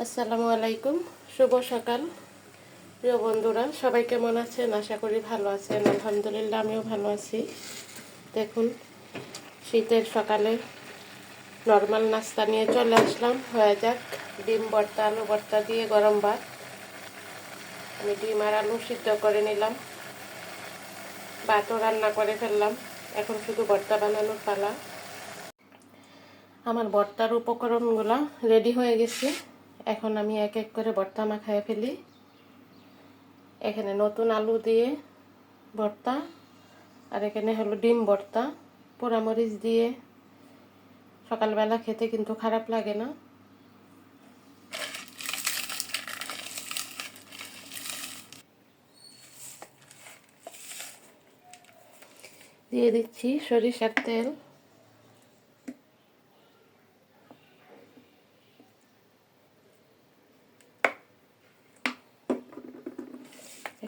আসসালামু আলাইকুম, শুভ সকাল। প্রিয় বন্ধুরা, সবাই কেমন আছেন? আশা করি ভালো আছেন। আলহামদুলিল্লাহ, আমিও ভালো আছি। দেখুন, শীতের সকালে নর্মাল নাস্তা নিয়ে চলে আসলাম। হয়ে যাক, ডিম ভর্তা আলু ভর্তা দিয়ে গরম ভাত। আমি ডিম আর আলু সিদ্ধ করে নিলাম। ভাতও রান্না করে ফেললাম। এখন শুধু ভর্তা বানানোর পালা। আমার ভর্তার উপকরণগুলো রেডি হয়ে গেছে। এখন আমি এক এক করে ভর্তা মাখায় ফেলি। এখানে নতুন আলু দিয়ে ভর্তা, আর এখানে হলো ডিম ভর্তা। পোড়ামরিচ দিয়ে। সকালবেলা খেতে কিন্তু খারাপ লাগে না। দিয়ে দিচ্ছি সরিষার তেল।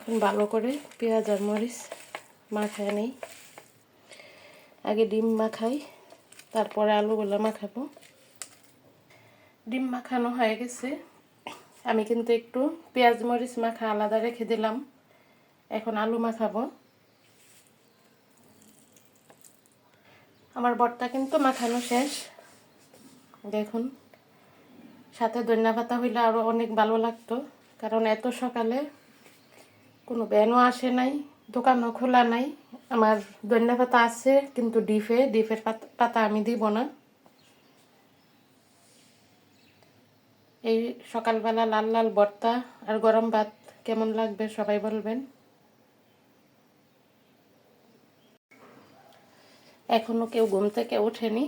এখন ভালো করে পেঁয়াজ আর মরিচ মাখায় নেই। আগে ডিম মাখাই, তারপরে আলুগুলো মাখাবো। ডিম মাখানো হয়ে গেছে। আমি কিন্তু একটু পেঁয়াজ, মরিচ মাখা আলাদা রেখে দিলাম। এখন আলু মাখাবো। আমার বটটা কিন্তু মাখানো শেষ। দেখুন, সাথে ধনিয়া পাতা হইলে আরও অনেক ভালো লাগতো, কারণ এত সকালে কোনো ব্যানও আসে নাই, দোকানও খোলা নাই। আমার ধনিয়া পাতা আছে, কিন্তু ডিফে ডিফের পাতা আমি দিব না। এই সকালবেলা লাল লাল ভর্তা আর গরম ভাত কেমন লাগবে সবাই বলবেন। এখনও কেউ ঘুম থেকে ওঠেনি।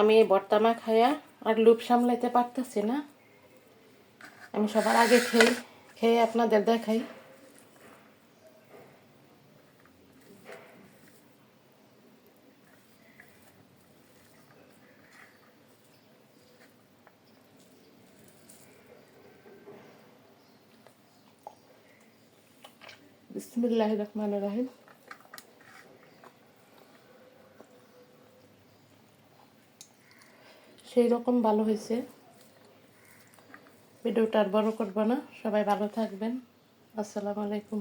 আমি এই ভর্তা মা খাইয়া আর লুপ সামলাইতে পারতেছি না। আমি সবার আগে খেয়ে খেয়ে আপনাদের দেখাই। বিসমিল্লাহ রহমান রাহিম। সেই রকম ভালো হয়েছে। ভিডিওটা আর বড় করব না। সবাই ভালো থাকবেন। আসসালামু আলাইকুম।